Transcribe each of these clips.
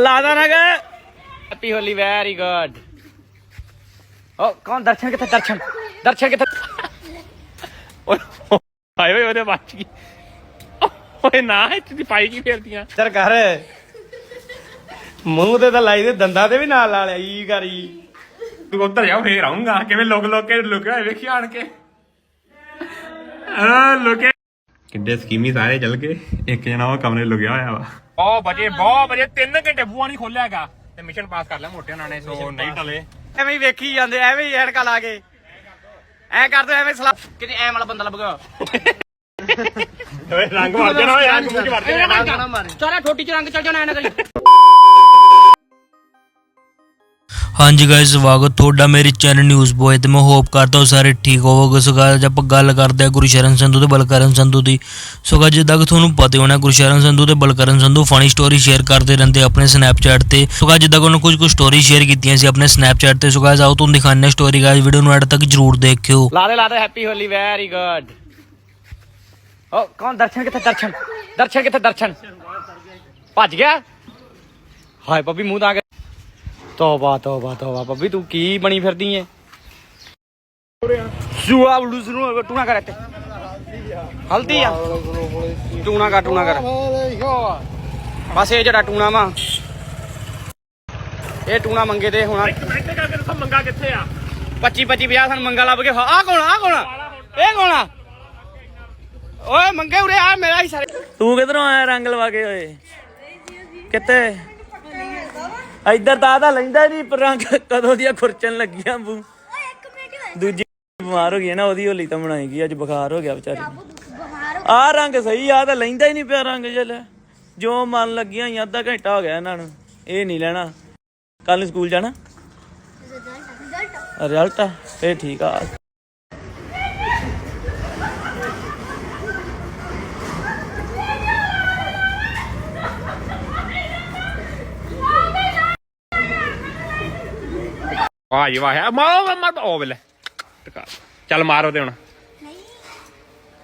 ਲਾਦਾ ਨਾ ਗਾ happy Holi very good ਓ ਕੌਣ ਦਰਸ਼ਨ ਕਿੱਥੇ ਦਰਸ਼ਨ? ਦਰਸ਼ਨ ਕਿੱਥੇ? ਓਏ ਹਾਏ ਓਏ ਉਹਦੇ ਬੱਚ ਗਈ ਓਏ ਨਾ ਇੱਥੇ ਦੀ ਪਾਈ ਕੀ ਫੇਰਦੀਆਂ? ਚਰ ਕਰ। ਮੂੰਹ ਤੇ ਤਾਂ ਲਾਈ ਦੇ ਦੰਦਾਂ ਤੇ ਵੀ ਨਾਲ ਲਾ ਲਿਆ ਈ ਕਰੀ ਤੂੰ ਉੱਧਰ ਜਾ ਫੇਰ ਆਉਂਗਾ ਕਿਵੇਂ ਲੋਕ ਲੋਕ ਕੇ ਲੁਕਿਆ ਹੋਏ ਵੇਖੀ ਆਣ ਕੇ। ਆ ਲੁਕੇ। ਕਿੱਡੇ ਸਕੀਮੀ ਸਾਰੇ ਚੱਲ ਗਏ। ਇੱਕ ਜਣਾ ਉਹ ਕਮਰੇ ਲੁਕਿਆ ਹੋਇਆ ਵਾ। ਬਹੁਤ ਬਜੇ ਬਹੁਤ ਬਜੇ 3 ਘੰਟੇ ਬੂਆ ਨਹੀਂ ਖੋਲਿਆ ਹੈਗਾ। ਤੇ ਮਿਸ਼ਨ ਪਾਸ ਕਰ ਲਿਆ ਮੋਟੇ ਉਹਨਾਂ ਨੇ ਸੋ ਨਹੀਂ ਟਲੇ। ਐਵੇਂ ਹੀ ਵੇਖੀ ਜਾਂਦੇ ਐਵੇਂ ਹੀ ਐਨਕਾਂ ਲਾ ਕੇ। ਐ ਕਰਦੇ ਐਵੇਂ ਸਲਾ ਕਿਤੇ ਐ ਵਾਲਾ ਬੰਦਾ ਲੱਭ ਗਿਆ। ਓਏ ਰੰਗ ਮਾਰ ਜਾਣਾ ਓਏ ਰੰਗ ਮੂੰਹ ਚ ਵੜ ਜਾਣਾ ਸਾਰਾ ਠੋਟੀ ਚ ਰੰਗ ਚੱਲ ਜਾਣਾ ਐ ਨਾ ਕਰੀ ਹਾਂਜੀ ਗਾਇਸ ਸਵਾਗਤ ਤੁਹਾਡਾ ਮੇਰੇ ਚੈਨਲ ਨਿਊਜ਼ ਬੋਏ ਤੇ। ਮੈਂ ਹੋਪ ਕਰਦਾ ਹਾਂ ਸਾਰੇ ਠੀਕ ਹੋਵੋਗੇ। ਸੋ guys, ਆਪਾਂ ਗੱਲ ਕਰਦੇ ਹਾਂ ਗੁਰਸ਼ਰਨ ਸੰਧੂ ਤੇ ਬਲਕਰਨ ਸੰਧੂ ਦੀ। ਸੋ guys, ਜਿੱਦਾਂ ਕਿ ਤੁਹਾਨੂੰ ਪਤਾ ਹੋਣਾ ਗੁਰਸ਼ਰਨ ਸੰਧੂ ਤੇ Balkaran Sandhu funny story share ਕਰਦੇ ਰਹਿੰਦੇ ਆਪਣੇ ਸਨੈਪਚੈਟ ਤੇ। ਸੋ guys, ਜਿੱਦਾਂ ਕਿ ਉਹਨਾਂ ਕੁਝ ਕੁ ਸਟੋਰੀ ਸ਼ੇਅਰ ਕੀਤੀਆਂ ਸੀ ਆਪਣੇ ਸਨੈਪਚੈਟ ਤੇ। ਸੋ guys, ਆਓ ਤੁਹਾਨੂੰ ਦਿਖਾਉਂਦੇ ਹਾਂ ਸਟੋਰੀ ਗਾਇਸ ਵੀਡੀਓ ਨੂੰ ਐਡ ਤੱਕ ਜਰੂਰ ਦੇਖਿਓ। ਲਾ ਦੇ ਹੈਪੀ ਹੋਲੀ ਵੈਰੀ ਗੁੱਡ ਓ ਕੌਣ? ਦਰਸ਼ਨ ਕਿੱਥੇ? ਦਰਸ਼ਨ। ਦਰਸ਼ਨ ਕਿੱਥੇ? ਦਰਸ਼ਨ। ਭੱਜ ਗਿਆ? ਹਾਏ ਪੱਪੀ ਮੂੰਹ ਤਾਂ ਤੋਬਾ ਤੋਬਾ ਤੋਬਾ। ਪੱਪੀ ਤੂੰ ਕੀ ਬਣੀ ਫਿਰਦੀ ਏ? ਸੁਆ ਬਲੂ ਸੁਣੂ ਟੂਣਾ ਕਰ ਇੱਥੇ। ਹਲਦੀ ਆ। ਟੂਣਾ ਕਰ ਟੂਣਾ ਕਰ। ਬਸ ਇਹ ਜਿਹੜਾ ਟੂਣਾ ਵਾ ਇਹ ਟੂਣਾ ਮੰਗੇ ਤੇ ਹੁਣ ਮਿੰਟ ਕਰਕੇ ਦੱਸੋ ਮੰਗਾ ਕਿੱਥੇ ਆ? 25 25 50 ਸਾਨੂੰ ਮੰਗਾ ਲੱਭ ਕੇ ਆ ਕੌਣ ਆ? ਕੌਣ? ਇਹ ਕੌਣ ਆ? ਓਏ ਮੰਗੇ ਉਰੇ ਆ ਮੇਰਾ ਹੀ ਸਾਰੇ। ਤੂੰ ਕਿਧਰੋਂ ਆਇਆ ਰੰਗ ਲਵਾ ਕੇ ਓਏ? ਕਿੱਥੇ? ਇੱਧਰ ਤਾਂ ਆਦਾ ਲੈਂਦਾ ਨਹੀਂ ਪਰ ਕਦੋਂ ਦੀਆਂ ਖੁਰਚਣ ਲੱਗੀਆਂ ਬੂ। ਦੂਜੀ ਬਿਮਾਰ ਹੋ ਗਈ ਹੈ ਨਾ ਉਹਦੀ ਹੋਲੀ ਤਾਂ ਬਣਾਏਗੀ ਅੱਜ ਬੁਖਾਰ ਹੋ ਗਿਆ ਵਿਚਾਰੀ ਆ ਰੰਗ ਸਹੀ ਆ ਤਾਂ ਲੈਂਦਾ ਹੀ ਨਹੀਂ ਪਿਆ ਰੰਗ ਜਲ ਜੋ ਮਨ ਲੱਗੀਆਂ ਹੋਈਆਂ ਅੱਧਾ ਘੰਟਾ ਹੋ ਗਿਆ ਇਹਨਾਂ ਨੂੰ ਇਹ ਨਹੀਂ ਲੈਣਾ। ਕੱਲ ਨੂੰ ਸਕੂਲ ਜਾਣਾ? ਰਿਜ਼ਲਟ ਆ ਫੇ ਠੀਕ ਆ। ਵਾਹ ਜੀ ਵਾਹ ਮਾਰ ਮਾਰ ਉਹ ਵੇਲੇ। ਚੱਲ ਮਾਰ ਉਹਦੇ ਹੁਣ।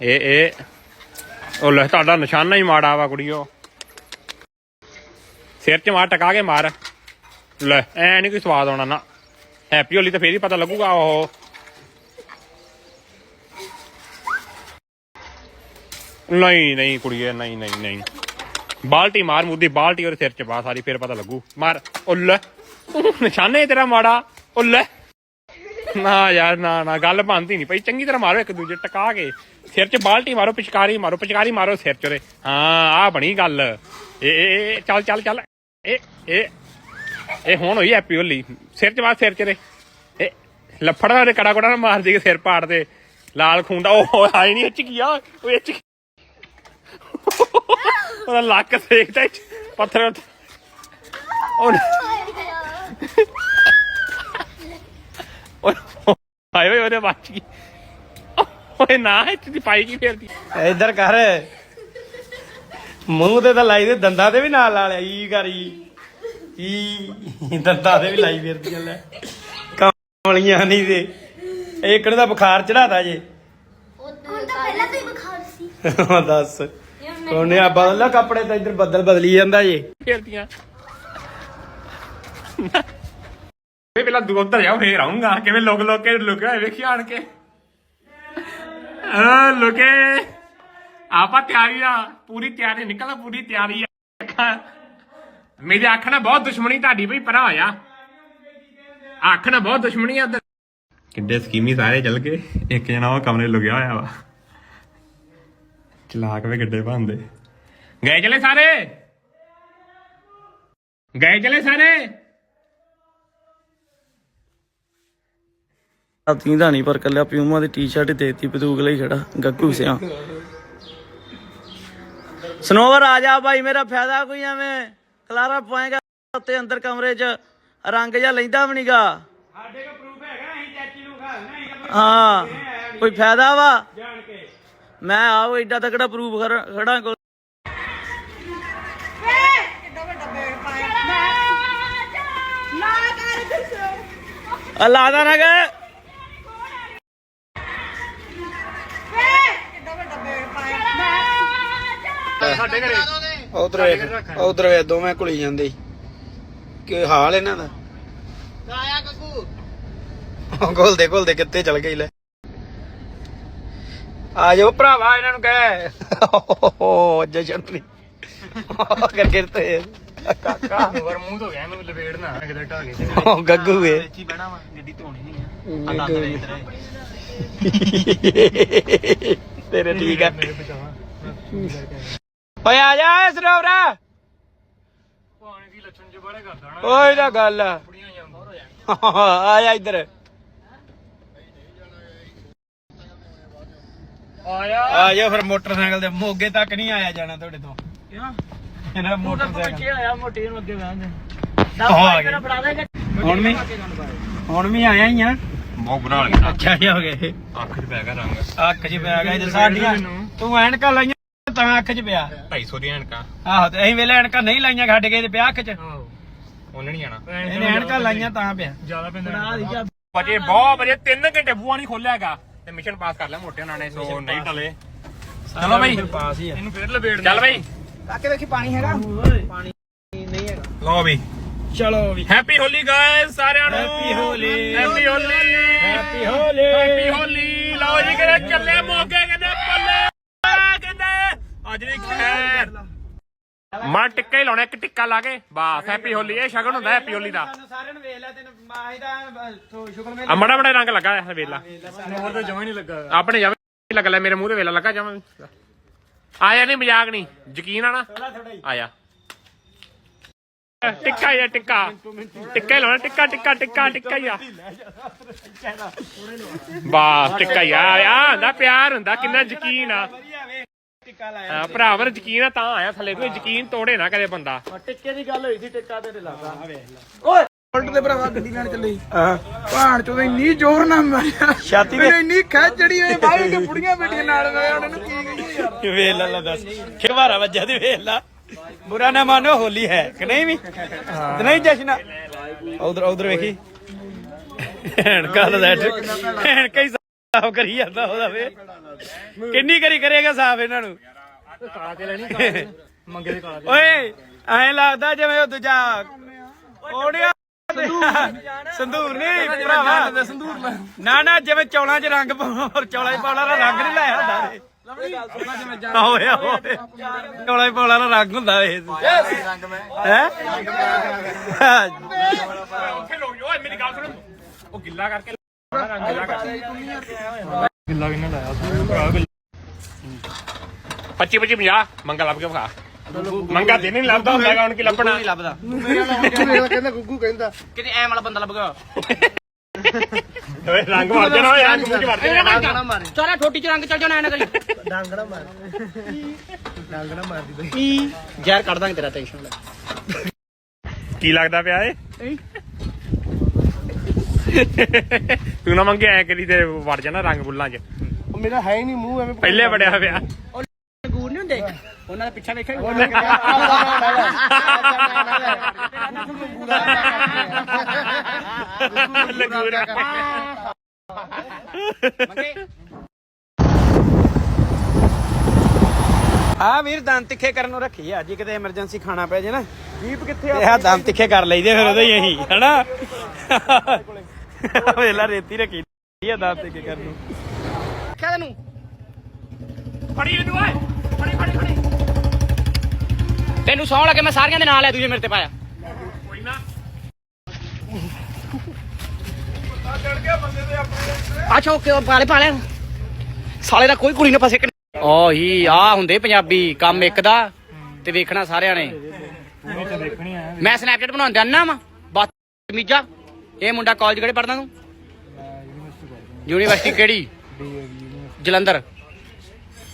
ਇਹ ਇਹ ਉਹ ਲੈ ਤੁਹਾਡਾ ਨਿਸ਼ਾਨਾ ਹੀ ਮਾੜਾ ਵਾ ਕੁੜੀਓ। ਸਿਰ 'ਚ ਮਾਰ ਟਕਾ ਕੇ ਮਾਰ। ਲੈ ਐ ਨਹੀਂ ਕੋਈ ਸਵਾਦ ਆਉਣਾ ਨਾ। ਹੈਪੀ ਹੋਲੀ ਤਾਂ ਫੇਰ ਹੀ ਪਤਾ ਲੱਗੂਗਾ ਉਹ ਨਹੀਂ ਨਹੀਂ ਕੁੜੀਏ ਨਹੀਂ ਨਹੀਂ ਨਹੀਂ। ਬਾਲਟੀ ਮਾਰ ਮੁੱਦੀ ਬਾਲਟੀ ਉਹਦੇ ਸਿਰ 'ਚ ਪਾ ਸਾਰੀ ਫੇਰ ਪਤਾ ਲੱਗੂ। ਮਾਰ ਉਹ ਲੈ। ਨਿਸ਼ਾਨੇ ਤੇਰਾ ਮਾੜਾ। ਉਹ ਲੈ। ਨਾ ਯਾਰ ਨਾ ਨਾ ਗੱਲ ਬਣਦੀ ਨਹੀਂ ਪਈ। ਚੰਗੀ ਤਰ੍ਹਾਂ ਮਾਰੋ ਇੱਕ ਦੂਜੇ ਟਕਾ ਕੇ। ਸਿਰ 'ਚ ਬਾਲਟੀ ਮਾਰੋ ਪਿਚਕਾਰੀ ਮਾਰੋ ਪਿਚਕਾਰੀ ਮਾਰੋ ਸਿਰ 'ਚ ਉਹਦੇ ਹਾਂ ਆ ਬਣੀ ਗੱਲ। ਇਹ ਇਹ ਇਹ, ਚੱਲ ਚੱਲ ਚੱਲ। ਇਹ ਇਹ ਇਹ ਹੁਣ ਹੋਈ ਹੈਪੀ ਹੋਲੀ। ਸਿਰ 'ਚ ਬਾਅਦ ਸਿਰ 'ਚ ਦੇ ਇਹ ਲੱਫੜਾ ਦੇ ਕੜਾ ਕੜਾ ਮਾਰ ਦੇ ਸਿਰ ਪਾੜ ਦੇ ਲਾਲ ਖੂਨ ਦਾ। ਉਹ ਆਈ ਨਹੀਂ ਇੱਚ ਗਿਆ ਉਹ ਇੱਚ ਉਹਦਾ ਲੱਕ ਸੇਕਦਾ ਪੱਥਰ ਉੱਤੇ। ਉਹ ਓਏ ਹਾਏ ਓਏ ਉਹਦੇ ਬੱਚ ਗਈ। ਓਏ ਨਾ ਇੱਥੇ ਦੀ ਪਾਈ ਕੀ ਫੇਰਦੀ? ਇੱਧਰ ਕਰ। ਮੂੰਹ ਤੇ ਤਾਂ ਲਾਈ ਦੇ ਦੰਦਾਂ ਤੇ ਵੀ ਨਾਲ ਲਾ ਲਿਆ ਈ ਕਰੀ ਈ। ਦੰਦਾਂ ਤੇ ਵੀ ਲਾਈ ਫਿਰਦੀਆਂ ਲੈ। ਕਮਲੀਆਂ ਨਹੀਂ ਦੇ ਇਹ ਕਿਹੜਾ ਦਾ ਬੁਖਾਰ ਚੜਾਤਾ ਜੇ। ਹੁਣ ਤਾਂ ਪਹਿਲਾਂ ਤੋਂ ਹੀ ਬੁਖਾਰ ਸੀ। ਉਹ ਦੱਸ। ਉਹਨੇ ਆ ਬਦਲਾ ਕੱਪੜੇ ਤਾਂ ਇੱਧਰ ਬੱਦਲ ਬਦਲੀ ਜਾਂਦਾ ਜੇ। ਫੇਰਦੀਆਂ? ਵੇ ਪਹਿਲਾਂ ਦੂ ਉੱਧਰ ਜਾਓ ਫੇਰ ਆਉਂਗਾ ਕਿਵੇਂ ਲੋਕ ਲੋਕ ਕੇ ਲੁਕਿਆ ਹੋਏ ਵੇਖੀ ਆਣ ਕੇ। ਆ ਲੁਕੇ। ਆਪਾਂ ਤਿਆਰੀ ਆ ਪੂਰੀ ਤਿਆਰੀ ਨਿਕਲਦਾ ਪੂਰੀ ਤਿਆਰੀ ਆ। ਮੇਰੀ ਅੱਖ ਨਾਲ ਬਹੁਤ ਦੁਸ਼ਮਣੀ ਤੁਹਾਡੀ ਬਈ ਪਰਾ ਹੋਇਆ ਅੱਖ ਨਾਲ ਬਹੁਤ ਦੁਸ਼ਮਣੀ ਆ ਕਿੱਡੇ ਸਕੀਮੀ ਸਾਰੇ ਚੱਲ ਗਏ ਇੱਕ ਜਣਾ ਉਹ ਕਮਰੇ ਲੁਕਿਆ ਹੋਇਆ ਵਾ। ਚਲਾਕ ਵੇ ਗੱਡੇ ਭਾਂਦੇ। ਗਏ ਚਲੇ ਸਾਰੇ? ਗਏ ਚਲੇ ਸਾਰੇ? ਤੀ ਦਾ ਨਹੀਂ ਪਰ ਕੱਲਿਆ ਪਿਊਮਾ ਦੀ ਟੀ-ਸ਼ਰਟ ਦੇਤੀ ਬਦੂਕ ਲਈ ਖੜਾ ਗੱਗੂ ਸਿਆ। ਸਨੋਵਰ ਆ ਜਾ ਭਾਈ ਮੇਰਾ ਫਾਇਦਾ ਕੋਈ ਐਵੇਂ? ਖਲਾਰਾ ਪਾਏਗਾ ਉੱਤੇ ਅੰਦਰ ਕਮਰੇ 'ਚ ਰੰਗ ਜਾਂ ਲੈਂਦਾ ਵੀ ਨਹੀਂਗਾ ਸਾਡੇ ਕੋਲ ਪ੍ਰੂਫ ਹੈਗਾ ਅਸੀਂ ਚਾਚੀ ਨੂੰ ਖਾ ਹਾਂ ਕੋਈ ਫਾਇਦਾ ਵਾ? ਜਾਣ ਕੇ। ਮੈਂ ਆਓ ਐਡਾ ਤਕੜਾ ਪ੍ਰੂਫ ਖੜਾ ਕੋਲ। ਲਾਦਾ ਨਾ ਗਾ। ਸਾਡੇ ਘਰੇ। ਉਧਰ ਵੇਖ ਉਧਰ ਵੇ ਦੋਵੇਂ ਕੁਲੀ ਜਾਂਦੇ। ਕੀ ਹਾਲ ਇਹਨਾਂ ਦਾ? ਆਇਆ ਗੱਗੂ ਘੁਲਦੇ ਘੁਲਦੇ ਕਿੱਥੇ ਚਲ ਗਈ ਲੈ। ਆ ਜਾਓ ਭਰਾਵਾ ਇਹਨਾਂ ਨੂੰ ਕਹਿ। ਓ ਜਸ਼ਨ ਨਹੀਂ ਕਰ ਗਿਰਤੇ ਕਾਕਾ ਵਰ ਮੂੰਹ ਤੋਂ ਗਿਆ ਮੈਨੂੰ ਲਪੇੜਨਾ ਕਿਤੇ ਢਾ ਕੇ ਓ ਗੱਗੂ ਏ ਇੱਥੇ ਬਹਿਣਾ ਵਾ ਗੱਡੀ ਧੋਣੀ ਨਹੀਂ ਤੇਰੇ ਠੀਕ ਆ। ਓਏ ਆ ਜਾ ਸਰੋਵਰਾ। ਪਾਣੀ ਦੀ ਲੱਛਣ ਚ ਬੜੇ ਕਰਦਾ ਨਾ ਓਏ ਦਾ ਗੱਲ ਆ। ਕੁੜੀਆਂ ਜਾਂਦਾ ਆ ਜਾ ਇੱਧਰ। ਆਇਆ। ਆ ਜਾ ਫਿਰ ਮੋਟਰਸਾਈਕਲ ਦੇ ਮੋਗੇ ਤੱਕ ਨਹੀਂ ਆਇਆ ਜਾਣਾ ਤੁਹਾਡੇ ਤੋਂ। ਕਿਉਂ? ਇਹਨਾਂ ਮੋਟਰਸਾਈਕਲ। ਆਇਆ ਮੋਟੀ ਨੂੰ ਅੱਗੇ ਬਹਿੰਦੇ ਆ ਗਏ। ਹੁਣ ਵੀ ਹੁਣ ਵੀ ਆਇਆ ਹੀ ਆ। ਬਹੁਤ ਬੁਰਾ ਹਾਲ ਕੀਤਾ ਅੱਛਾ ਹੀ ਹੋ ਗਏ। ਅੱਖ 'ਚ ਪੈ ਗਿਆ ਰੰਗ। ਅੱਖ 'ਚ ਪਿਆ ਗਿਆ ਜੇ ਸਾਡੀਆਂ। ਤੂੰ ਐਨਕਾਂ ਲਾਈਆਂ। ਤਾਂ ਅੱਖ 'ਚ ਪਿਆ। 250 ਦੀਆਂ ਐਨਕਾਂ। ਆਹੋ ਤੇ ਅਸੀਂ ਵੇਲੇ ਐਨਕਾਂ ਨਹੀਂ ਲਾਈਆਂ ਛੱਡ ਗਏ ਤੇ ਪਿਆ ਅੱਖ 'ਚ। ਉਹਨੇ ਨਹੀਂ ਆਣਾ ਇਹਨੇ ਐਨਕਾਂ ਲਾਈਆਂ ਤਾਂ ਪਿਆ। ਜ਼ਿਆਦਾ ਪੈਂਦਾ ਵਜੇ ਬਹੁਤ ਵਜੇ 3 ਘੰਟੇ ਬੂਆ ਨਹੀਂ ਖੋਲਿਆਗਾ ਤੇ ਮਿਸ਼ਨ ਪਾਸ ਕਰ ਲਿਆ ਮੋਟੇ ਉਹਨਾਂ ਨੇ ਸੋ ਨਹੀਂ ਟਲੇ। ਚਲੋ ਬਈ। ਪਾਸ ਹੀ ਆ। ਇਹਨੂੰ ਫੇਰ ਲਪੇੜ ਚੱਲ ਬਈ। ਕਾਕੇ ਵੇਖੀ ਪਾਣੀ ਹੈਗਾ। ਪਾਣੀ ਨਹੀਂ ਹੈਗਾ। ਲਓ ਬਈ ਚਲੋ ਵੀ। ਹੈਪੀ ਹੋਲੀ ਗਾਇਸ ਸਾਰਿਆਂ ਨੂੰ। Happy Holi! Happy Holi happy Holi happy Holi ਲਓ ਜੀ ਕਹਿੰਦੇ ਚੱਲੇ ਪੱਲੇ ਕਹਿੰਦੇ ਅੱਜ ਦੀ ਖੈਰ। ਮਾਂ ਟਿੱਕਾ ਹੀ ਲਾਉਣਾ, ਇੱਕ ਟਿੱਕਾ ਲਾ ਕੇ। ਬਸ ਹੈਪੀ ਹੋਲੀ ਇਹ ਸ਼ਗਨ ਹੁੰਦਾ ਹੈਪੀ ਹੋਲੀ ਦਾ। ਸਾਰਿਆਂ ਨੂੰ ਵੇਖ ਲਿਆ ਤੈਨੂੰ ਮਾਹੀ ਦਾ ਸ਼ੁਕਰ ਮੇਲ ਆ ਮੜਾ ਮੜਾ ਰੰਗ ਲੱਗਾ ਹੈ ਵੇਲਾ। ਹੋਰ ਤਾਂ ਜਮਾ ਨਹੀਂ ਲੱਗਾ ਆਪਣੇ ਜਮੇ ਨਹੀਂ ਲੱਗ ਲੈ, ਮੇਰੇ ਮੂੰਹ ਤੇ ਵੇਲਾ ਲੱਗਾ ਜਮਾ। ਆਇਆ ਨਹੀਂ, ਮਜ਼ਾਕ ਨਹੀਂ। ਯਕੀਨ ਆ ਨਾ? ਆਇਆ। ਟਿੱਕਾ ਹੀ ਆ, ਟਿੱਕਾ। ਟਿੱਕਾ ਹੀ ਲਾਉਣਾ, ਟਿੱਕਾ ਟਿੱਕਾ ਟਿੱਕਾ ਟਿੱਕਾ ਹੀ ਆ। ਬਾਸ, ਟਿੱਕਾ ਹੀ ਆ। ਆ ਹੁੰਦਾ, ਪਿਆਰ ਹੁੰਦਾ, ਕਿੰਨਾ ਯਕੀਨ ਆ। ਟਿੱਕਾ ਲਾਇਆ ਹਾਂ, ਭਰਾਵਰ ਯਕੀਨ ਆ ਤਾਂ ਆਇਆ ਥੱਲੇ ਕੋਈ ਯਕੀਨ ਤੋੜੇ ਨਾ ਕਦੇ ਬੰਦਾ। ਟਿੱਕੇ ਦੀ ਗੱਲ ਹੋਈ ਸੀ ਟਿੱਕਾ ਤੇਰੇ ਲਾਗਾ ਓਏ ਬੁਲਟ ਦੇ ਭਰਾਵਾ ਗੱਡੀ ਲੈਣ ਚੱਲੇ ਹਾਂ। ਭਾਣ ਚੋਂ ਇੰਨੀ ਜ਼ੋਰ ਨਾਲ ਮਾਰਿਆ। ਛਾਤੀ ਮੈਨੂੰ ਇੰਨੀ ਖਿੱਚ ਜੜੀ ਹੋਈ ਬਾਹਰ ਕੇ ਬੁੜੀਆਂ ਬੇਟੀਆਂ ਨਾਲ ਮੈਂ ਉਹਨਾਂ ਨੂੰ ਕੀ ਕਹੀਏ ਯਾਰ। ਤੇ ਵੇਖ ਲਾ ਲਾ ਦੱਸ। ਖਿਵਾਰਾ ਵੱਜਾ ਤੇ ਵੇਖ ਲਾ। ਬੁਰਾ ਨਾ ਮਾਨੋ ਹੋਲੀ ਹੈ ਕਿ ਨਹੀਂ ਵੀ? ਤੇ ਨਹੀਂ ਜਸ਼ਨ? ਉਧਰ ਉਧਰ ਵੇਖੀ। ਹੈਣਕਾ ਦਾ ਹੈਣਕਾ ਹੀ ਸਾਫ਼ ਕਰੀ ਜਾਂਦਾ ਉਹਦਾ ਵੇ। ਕਿੰਨੀ ਕਰੀ ਕਰੇਗਾ ਸਾਫ਼ ਇਹਨਾਂ ਨੂੰ? ਕਾਲਾ ਤੇ ਲੈਣੀ ਮੰਗੇ ਦੇ ਕਾਲਾ ਓਏ ਐਂ ਲੱਗਦਾ ਜਿਵੇਂ ਉਹ ਦੂਜਾ ਓੜਿਆ ਨਹੀਂ ਭਰਾਵਾ ਨਾ ਨਾ ਜਿਵੇਂ ਚੌਲਾਂ 'ਚ ਰੰਗ ਪਾਉਣਾ ਚੌਲਾਂ 'ਚ ਪਾਉਣਾ ਦਾ ਰੰਗ ਨਹੀਂ ਲਾਇਆ ਹੁੰਦਾ ਓਏ ਓਏ। ਚੌਲਾਂ 'ਚ ਪਾਉਣਾ ਦਾ ਰੰਗ ਹੁੰਦਾ ਵੇ ਹੈ? ਉੱਥੇ ਲੋਕ ਓਏ ਮੇਰੀ ਗੱਲ ਸੁਣ। ਉਹ ਗਿੱਲਾ ਕਰਕੇ ਗਿੱਲਾ ਕਿੰਨਾ ਲਾਇਆ 25 25 50 ਮੰਗਾ ਲੱਭ ਕੇ ਵਿਖਾ। ਮੰਗਾ ਦਿਨ ਨਹੀਂ ਲੱਭਦਾ ਹੁੰਦਾ ਗਾ ਹੁਣ ਕੀ ਲੱਭਣਾ? ਨਹੀਂ ਲੱਭਦਾ। ਕਹਿੰਦਾ ਗੁੱਗੂ ਕਹਿੰਦਾ ਕਿਤੇ ਐ ਵਾਲਾ ਬੰਦਾ ਲੱਭ ਗਿਆ। ਓਏ ਰੰਗ ਮਾਰ ਜਾਣਾ ਓਏ ਰੰਗ ਮੂੰਹ ਚ ਮਾਰ। ਜਾਣਾ ਸਾਰਾ ਠੋਟੀ 'ਚ ਰੰਗ ਚੱਲ ਜਾਣਾ ਐ ਨਾ ਕਰੀ ਡਾਂਗਣਾ ਮਾਰ। ਡਾਂਗਣਾ ਮਾਰਦੀ ਬਈ ਜ਼ਹਿਰ ਕੱਢ ਦਾਂਗੇ ਤੇਰਾ ਟੈਨਸ਼ਨ ਲੈ। ਕੀ ਲੱਗਦਾ ਪਿਆ ਏ ਤੂੰ ਨਾ ਮੰਗੇ ਐ ਕਰੀ ਤੇ ਵੜ ਜਾਣਾ ਰੰਗ ਬੁੱਲਾਂ 'ਚ ਉਹ ਮੇਰਾ ਹੈ ਹੀ ਨਹੀਂ ਮੂੰਹ ਐਵੇਂ ਪਹਿਲੇ ਵੜਿਆ ਪਿਆ ਗੂਰ ਨਹੀਂ ਹੁੰਦੇ ਉਹਨਾਂ ਦਾ ਪਿੱਛਾ ਵੇਖਿਆ ਲੱਗੂਰ ਆ ਵੀਰ ਦੰਦ ਤਿੱਖੇ ਕਰਨ ਨੂੰ ਰੱਖੀ ਆ ਜੀ ਕਿਤੇ ਐਮਰਜੈਂਸੀ ਖਾਣਾ ਪੈ ਜੇ ਨਾ ਜੀਪ ਕਿੱਥੇ ਆ ਇਹ ਦੰਦ ਤਿੱਖੇ ਕਰ ਲਈਦੇ ਫਿਰ ਉਹਦੇ ਹੀ ਅਸੀਂ ਹਨਾ ਵੇਲਾ ਰੇਤੀ ਰੱਖੀ ਆ ਦੰਦ ਤਿੱਖੇ ਕਰਨ ਨੂੰ। ਕਿਆ ਤੈਨੂੰ? ਫੜੀ ਇਹਨੂੰ ਓਏ। ਫੜੀ ਫੜੀ ਫੜੀ। ਤੈਨੂੰ ਸੌਣ ਲੱਗੇ ਮੈਂ ਸਾਰਿਆਂ ਦੇ ਨਾਲ ਲੈ ਦੂਜੇ ਮੇਰੇ ਤੇ ਪਾਇਆ। ਕੋਈ ਨਾ। ਅੱਛਾ ਓਕੇ ਪਾਲੇ ਪਾਲੇ? ਸਾਲੇ ਦਾ ਕੋਈ ਕੁੜੀ ਨਾ ਫਸੇ ਓ ਹੀ ਆ ਹੁੰਦੇ ਪੰਜਾਬੀ ਕੰਮ ਇੱਕ ਦਾ ਤੇ ਵੇਖਣਾ ਸਾਰਿਆਂ ਨੇ। ਮੈਂ ਸਨੈਪਚੈਟ ਬਣਾਉਂਦਾ ਨਾ ਵਾ ਬਦਤਮੀਜ਼ਾ ਇਹ ਮੁੰਡਾ ਕਾਲਜ ਕਿਹੜੇ ਪੜਦਾ ਤੂੰ? ਯੂਨੀਵਰਸਿਟੀ ਕਿਹੜੀ? ਜਲੰਧਰ।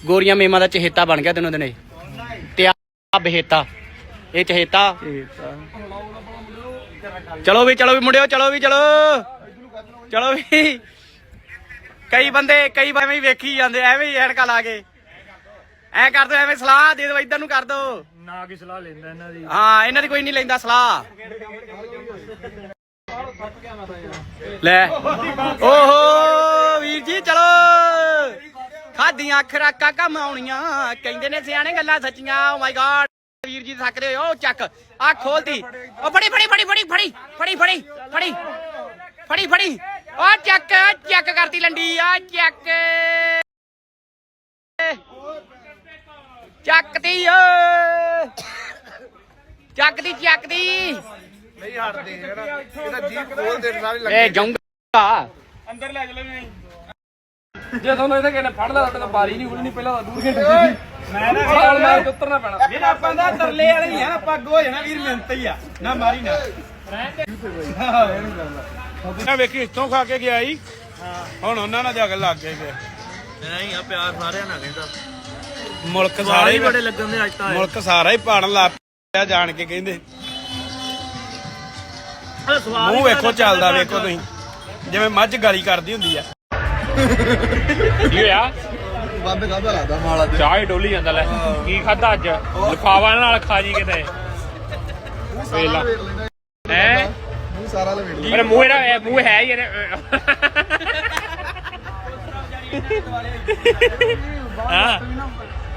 ਗੋਰੀਆਂ ਮੇਮਾਂ ਦਾ ਚਹੇਤਾ ਬਣ ਗਿਆ ਦਿਨੋਂ ਦਿਨੇ। ਤੇ ਆ ਬਹੇਤਾ। ਇਹ ਚਹੇਤਾ। ਚਲੋ ਵੀ ਚਲੋ ਵੀ ਮੁੰਡਿਓ ਚਲੋ ਵੀ ਚਲੋ। ਚਲੋ ਵੀ। ਕਈ ਬੰਦੇ ਕਈ ਵਾਰ ਐਵੇਂ ਹੀ ਵੇਖੀ ਜਾਂਦੇ ਐਵੇਂ ਹੀ ਐਨਕਾਂ ਲਾ ਕੇ। ਐ ਕਰ ਦੋ ਐਵੇਂ ਸਲਾਹ ਦੇ ਦੋ ਇਧਰ ਨੂੰ ਕਰ ਦੋ। ਨਾ ਕੀ ਸਲਾਹ ਲੈਂਦਾ ਇਹਨਾਂ ਦੀ। ਹਾਂ ਇਹਨਾਂ ਦੀ ਕੋਈ ਨਹੀਂ ਲੈਂਦਾ ਸਲਾਹ। ਲੈ। ਓਹੋ, ਵੀਰ ਜੀ, ਚਲੋ। ਖਾਦੀਆਂ ਖਰਾਕਾਂ ਕੰਮ ਕਹਿੰਦੇ ਨੇ ਸਿਆਣੇ ਗੱਲਾਂ ਸੱਚੀਆਂ। ਓ ਮਾਈ ਗॉड ਵੀਰ ਜੀ ਥੱਕ ਰਹੇ ਹੋ ਚੱਕ। ਆ ਖੋਲਤੀ ਉਹ ਫੜੀ ਫੜੀ ਫੜੀ ਫੜੀ ਫੜੀ ਫੜੀ ਫੜੀ ਫੜੀ ਫੜੀ ਫੜੀ। ਆ ਚੱਕ ਚੱਕ ਕਰਤੀ ਲੰਡੀ ਆ ਚੱਕ। ਚੱਕਦੀ ਓਏ ਚੱਕਦੀ ਚੱਕਦੀ। ਨਹੀਂ ਹਟਦੇ ਜਿਹੜਾ ਇਹਦਾ ਜੀਪ ਖੋਲ ਦੇ ਸਾਰੇ ਏ ਜਾਊਂਗਾ। ਅੰਦਰ ਲੈ ਚਲੇ ਨਹੀਂ ਜੇ ਤੁਹਾਨੂੰ ਇਹਦੇ ਕਿਨੇ ਫੜ ਲਿਆ ਤਾਂ ਬਾਰੀ ਨਹੀਂ ਖੁੱਲਣੀ ਪਹਿਲਾਂ ਤਾਂ ਦੂਰ ਘੰਟੇ ਸੀ ਮੈਂ ਨਾ ਸਾਲ ਮਾਰ ਕੇ ਉਤਰਨਾ ਪੈਣਾ। ਵੀਰ ਆਪਾਂ ਦਾ ਤਰਲੇ ਵਾਲੇ ਹੀ ਆ ਪੱਗ ਹੋ ਜਾਣਾ ਵੀਰ ਮਿਹਨਤ ਹੀ ਆ। ਨਾ ਮਾਰੀ ਨਾ। ਨਾ ਵੇਖੀ ਇੱਥੋਂ ਖਾ ਕੇ ਗਿਆ ਹੀ ਹੁਣ ਉਹਨਾਂ ਨਾਲ ਜਾ ਕੇ ਲੱਗ ਕੇ ਗਏ ਨਹੀਂ ਆ ਪਿਆਰ ਸਾਰਿਆਂ ਨਾਲ ਕਹਿੰਦਾ। ਮੁਲਕ ਸਾਰੇ ਹੀ ਬੜੇ ਲੱਗਣ ਦੇ ਅੱਜ ਤਾਂ ਮੁਲਕ ਸਾਰਾ ਹੀ ਪਾੜਨ ਲੱਗ ਪਿਆ ਜਾਣ ਕੇ ਕਹਿੰਦੇ। ਮੂੰਹ ਵੇਖੋ ਚੱਲਦਾ ਵੇਖੋ ਤੁਸੀਂ। ਜਿਵੇਂ ਮੱਝ ਗਾਲੀ ਕਰਦੀ ਹੁੰਦੀ ਆ। ਕੀ ਹੋਇਆ? ਬੰਦ ਖਾਦਾ ਲੱਗਦਾ ਮਾਲਾ ਤੇ ਚਾਹ ਹੀ ਡੋਲੀ ਜਾਂਦਾ ਲੈ। ਕੀ ਖਾਦਾ ਅੱਜ? ਲਿਫਾਵਾ ਨਾਲ ਖਾ ਜੀ ਕਿਤੇ। ਵੇਲਾ ਹੈ? ਮੂੰਹ ਸਾਰਾ ਲਵੇੜ ਪਰ ਮੂੰਹ ਇਹਦਾ ਇਹ ਮੂੰਹ ਹੈ ਹੀ ਇਹਦੇ। ਹਾਂ।